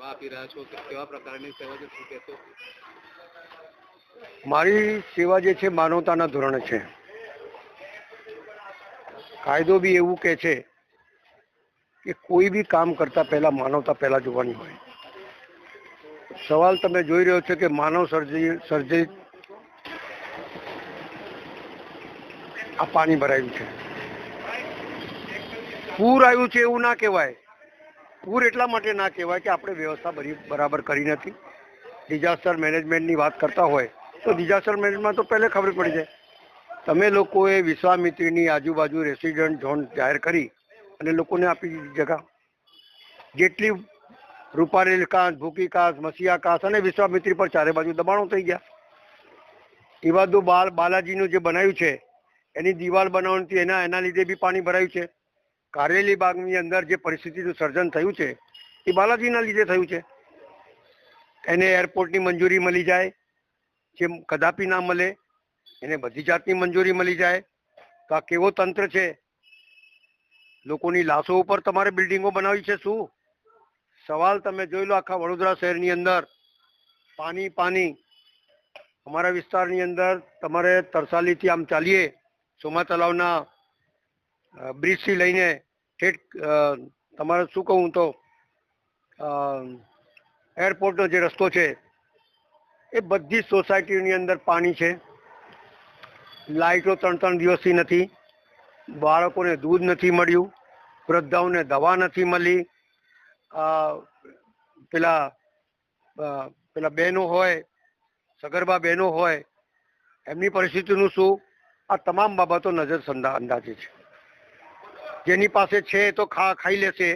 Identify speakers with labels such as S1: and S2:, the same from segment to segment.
S1: સેવા આપી રહ્યા છો કેવા પ્રકારની સેવા છે શું કહેશો?
S2: મારી સેવા જે છે માનવતાના ધોરણે છે. કાયદો બી એવું કહે છે કે કોઈ બી કામ કરતા પહેલા માનવતા પહેલા જોવાની હોય. સવાલ તમે જોઈ રહ્યો છો કે માનવ સર્જી સર્જિત આ પાણી ભરાયું છે. પૂર આવ્યું છે એવું ના કહેવાય. પૂર એટલા માટે ના કહેવાય કે આપણે વ્યવસ્થા બરી બરાબર કરી નથી. ડિઝાસ્ટર મેનેજમેન્ટની વાત કરતા હોય, તો ડિઝાસ્ટર મેનેજમેન્ટ તો પહેલે ખબર પડી જાય. તમે લોકોએ વિશ્વામિત્રીની આજુબાજુ રેસિડન્ટ ઝોન જાહેર કરી અને લોકોને આપી દીધી જગા. જેટલી રૂપારેલ કાંસ, ભૂકી કાંસ મસીયા કાંસ અને વિશ્વામિત્રી પર ચારે બાજુ દબાણો થઈ ગયા. એવા તો બાલ બાલાજીનું જે બનાવ્યું છે, એની દિવાલ બનાવવાથી એના એના લીધે બી પાણી ભરાયું છે. કારેલી બાગની અંદર જે પરિસ્થિતિનું સર્જન થયું છે, એ બાલાજીના લીધે થયું છે. એને એરપોર્ટની મંજૂરી મળી જાય, જે કદાપી ના મળે, એને બધી જાતની મંજૂરી મળી જાય. તો આ કેવો તંત્ર છે? લોકોની લાશો ઉપર તમારે બિલ્ડિંગો બનાવી છે શું? સવાલ તમે જોઈ લો આખા વડોદરા શહેરની અંદર. પાણી પાણી. અમારા વિસ્તારની અંદર તમારે તરસાલીથી આમ ચાલીએ સોમા તલાવના બ્રિજથી લઈને ઠેઠ તમારે શું કહું તો એરપોર્ટનો જે રસ્તો છે, એ બધી સોસાયટીની અંદર પાણી છે. લાઇટો ત્રણ ત્રણ દિવસથી નથી. બાળકોને દૂધ નથી મળ્યું. વૃદ્ધાઓને દવા નથી મળી. પેલા પેલા બહેનો હોય, સગર્ભા બહેનો હોય, એમની પરિસ્થિતિનું શું? આ તમામ બાબતો નજર અંદાજે છે. જેની પાસે છે એ તો ખા, ખાઈ લેશે.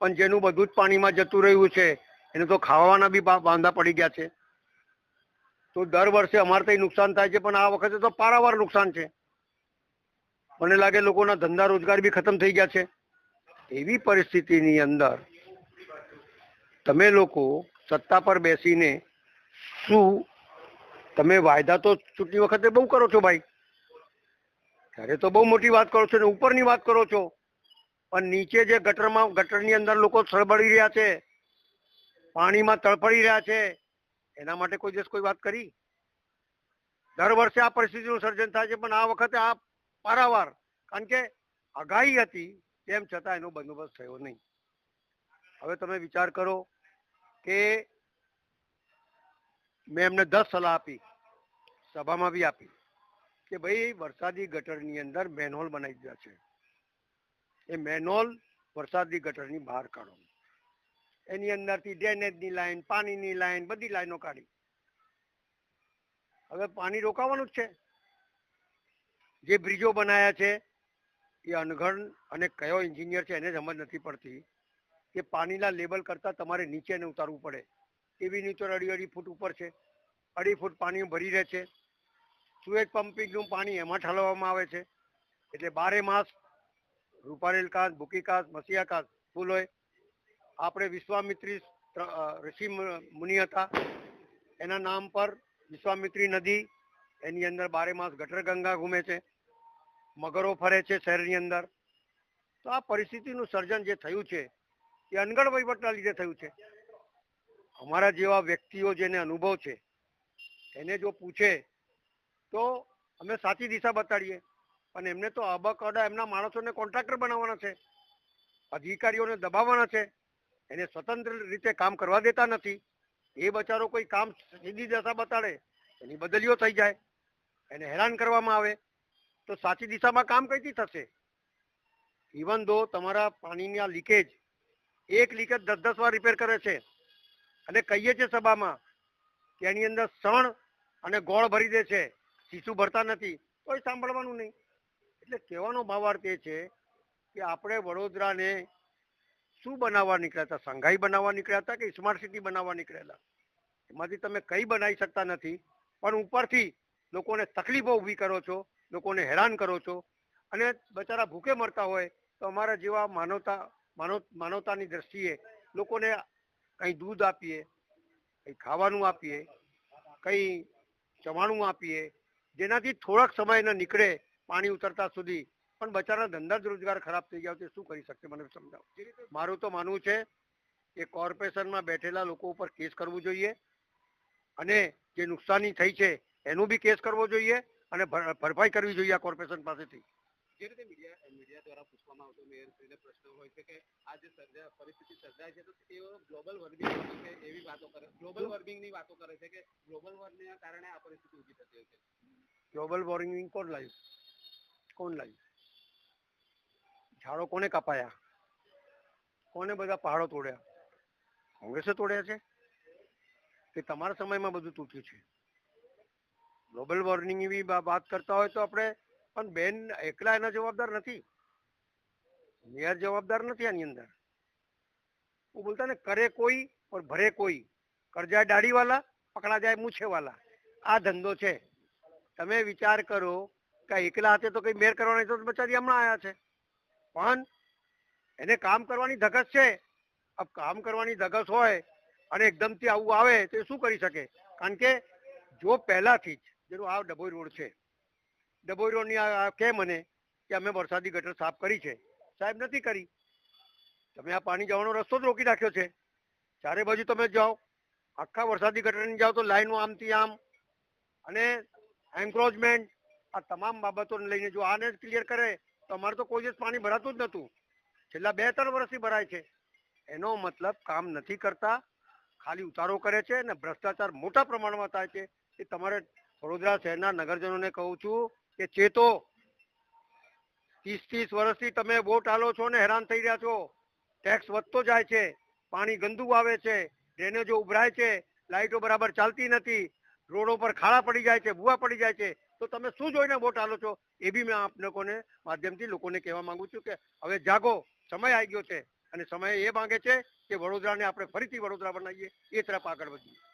S2: પણ જેનું બધું જ પાણીમાં જતું રહ્યું છે, એને તો ખાવાના બી વાંધા પડી ગયા છે. તો દર વર્ષે અમારે ત્યાં નુકસાન થાય છે, પણ આ વખતે તો પારાવાર નુકસાન છે. મને લાગે લોકોના ધંધા રોજગાર બી ખતમ થઈ ગયા છે. એવી પરિસ્થિતિની અંદર તમે લોકો સત્તા પર બેસીને શું તમે વાયદા તો ચૂંટણી વખતે બહુ કરો છો ભાઈ? ત્યારે તો બહુ મોટી વાત કરો છો ને ઉપરની વાત કરો છો. પણ નીચે જે ગટરમાં, ગટરની અંદર લોકો સળબળી રહ્યા છે, પાણીમાં તળપડી રહ્યા છે, એના માટે કોઈ દિવસ કોઈ વાત કરી? દર વર્ષે આ પરિસ્થિતિનું સર્જન થાય છે, પણ આ વખતે આ પારાવાર, કારણ કે આગાહી હતી, તેમ છતાં એનો બંદોબસ્ત થયો નહીં. હવે તમે વિચાર કરો કે મેં એમને દસ સલાહ આપી, સભામાં બી આપી, કે ભાઈ વરસાદી ગટરની અંદર મેનહોલ બનાવી દીધા છે. એ મેનોલ વરસાદી ગટરની બહાર કાઢો. એની અંદરથી ડ્રેનેજની લાઈન, પાણીની લાઈન, બધી લાઈનો કાઢી. હવે પાણી રોકાવાનું જ છે. જે બ્રિજો બનાયા છે, એ અનગણ અને કયો એન્જિનિયર છે એને સમજ નથી પડતી. કે પાણીના લેબલ કરતાં તમારે નીચેને ઉતારવું પડે. એવી નીચે અઢી અઢી ફૂટ ઉપર છે. અઢી ફૂટ પાણી ભરી રહે છે. સુએજ પમ્પિંગનું પાણી એમાં ઠાલવવામાં આવે છે. એટલે બારે માસ રૂપારેલ કાંસ ભૂકી કાંસ મસિયા કાંસ ફૂલ હોય આપણે વિશ્વામિત્રી ઋષિ મુનિ હતા. એના નામ પર વિશ્વામિત્રી નદી, એની અંદર બારે માસ ગટર ગંગા ઘૂમે છે, મગરો ફરે છે શહેરની અંદર. તો આ પરિસ્થિતિનું સર્જન જે થયું છે, એ અનગઢ વહીવટના લીધે થયું છે. અમારા જેવા વ્યક્તિઓ જેને અનુભવ છે, એને જો પૂછે, તો અમે સાચી દિશા બતાડીએ. પણ એમને તો અબકડા એમના માણસોને કોન્ટ્રાક્ટર બનાવવાના છે, અધિકારીઓને દબાવવાના છે, એને સ્વતંત્ર રીતે કામ કરવા દેતા નથી. એ બચારો કોઈ કામ સીધી દિશા બતાડે, એની બદલીઓ થઈ જાય, એને હેરાન કરવામાં આવે, તો સાચી દિશામાં કામ કઈથી થશે? ઇવન દો તમારા પાણીના લીકેજ એક લીકેજ દસ દસ વાર રિપેર કરે છે, અને કહીએ છીએ સભામાં કે એની અંદર સણ અને ગોળ ભરી દે છે, શીશુ ભરતા નથી કોઈ સાંભળવાનું નહીં. એટલે કહેવાનો ભાવાર્થ એ છે કે આપણે વડોદરાને શું બનાવવા નીકળ્યા હતા? સંઘાઈ બનાવવા નીકળ્યા હતા કે સ્માર્ટ સિટી બનાવવા નીકળેલા? એમાંથી તમે કંઈ બનાવી શકતા નથી. પણ ઉપરથી લોકોને તકલીફો ઊભી કરો છો, લોકોને હેરાન કરો છો અને બચારા ભૂખે મરતા હોય તો અમારા જેવા માનવતા, માનવ, માનવતાની દ્રષ્ટિએ લોકોને કંઈ દૂધ આપીએ, કંઈ ખાવાનું આપીએ, કંઈ ચવાણું આપીએ, જેનાથી થોડાક સમયના નીકળે પાણી ઉતરતા સુધી પણ બચારા ધંધા જ રોજગાર ખરાબ થઈ ગયા તે શું કરી શકશે? મને સમજાવો. મારું તો માનવું છે કે કોર્પોરેશનમાં બેઠેલા લોકો ઉપર કેસ કરવો જોઈએ અને જે નુકસાની થઈ છે એનું બી કેસ કરવો જોઈએ અને ભરપાઈ કરવી જોઈએ આ કોર્પોરેશન પાસેથી.
S1: જે રીતે મીડિયા મીડિયા દ્વારા પૂછવામાં આવતો મેયરશ્રીને પ્રશ્ન હોય છે કે આ જે પરિસ્થિતિ સર્જાય છે તો તેઓ ગ્લોબલ વોર્મિંગ છે એવી વાતો કરે ગ્લોબલ વોર્મિંગની વાતો કરે છે કે ગ્લોબલ વોર્મિંગના કારણે આ પરિસ્થિતિ ઊભી થતી હોય છે?
S2: ગ્લોબલ વોર્મિંગ કોણ લાવ્યું? કોણ લાવ્યું ઝાડો કોને કપાયા? કોને બધા પહાડો તોડ્યા? કોંગ્રેસે તોડ્યા છે કે તમારા સમયમાં બધું તૂટ્યું છે? ગ્લોબલ વોર્મિંગ એવી વાત કરતા હોય તો આપણે પણ બેન એકલા એના જવાબદાર નથી. મેયર જવાબદાર નથી આની અંદર. હું બોલતા ને, કરે કોઈ ઓર ભરે કોઈ. કરજા દાઢીવાલા પકડા જાય મૂછેવાલા. આ ધંધો છે. તમે વિચાર કરો કે એકલા હાથે તો કઈ મેર કરવાની તો બચારી હમણાં આયા છે. પણ એને કામ કરવાની ધગસ છે. અબ કામ કરવાની ધગસ હોય અને એકદમથી આવું આવે તો એ શું કરી શકે? કારણ કે જો પહેલાથી જ, જેનું આ ડભોઈ રોડ છે, ડભોઈ રોડની આ કે મને કે અમે વરસાદી ગટર સાફ કરી છે? સાહેબ નથી કરી. તમે આ પાણી જવાનો રસ્તો જ રોકી રાખ્યો છે. ચારે બાજુ તમે જાઓ. આખા વરસાદી ગટરની જાઓ તો લાઈનો આમથી આમ. અને એન્ક્રોચમેન્ટ આ તમામ બાબતોને લઈને જો આને જ ક્લિયર કરે, તો અમારે તો કોઈ દિવસ પાણી ભરાતું જ નહોતું. છેલ્લા બે ત્રણ વર્ષથી ભરાય છે. એનો મતલબ કામ નથી કરતા. ખાલી ઉતારો કરે છે અને ભ્રષ્ટાચાર મોટા પ્રમાણમાં થાય છે. એ તમારે વડોદરા શહેરના નગરજનોને કહું છું કે ચેતો. ત્રીસ ત્રીસ વર્ષથી તમે વોટ આલો છો ને હેરાન થઈ રહ્યા છો. ટેક્સ વધતો જાય છે. પાણી ગંદુ આવે છે. ડ્રેનેજો ઉભરાય છે. લાઇટો બરાબર ચાલતી નથી. રોડો પર ખાડા પડી જાય છે, ભૂવા પડી જાય છે, તો તમે શું જોઈને વોટ આલો છો? એ બી મેં આપ લોકોને માધ્યમથી લોકોને કહેવા માંગુ છું કે હવે જાગો, સમય આવી ગયો છે અને સમય એ માંગે છે કે વડોદરાને આપણે ફરીથી વડોદરા બનાવીએ, એ તરફ આગળ વધીએ.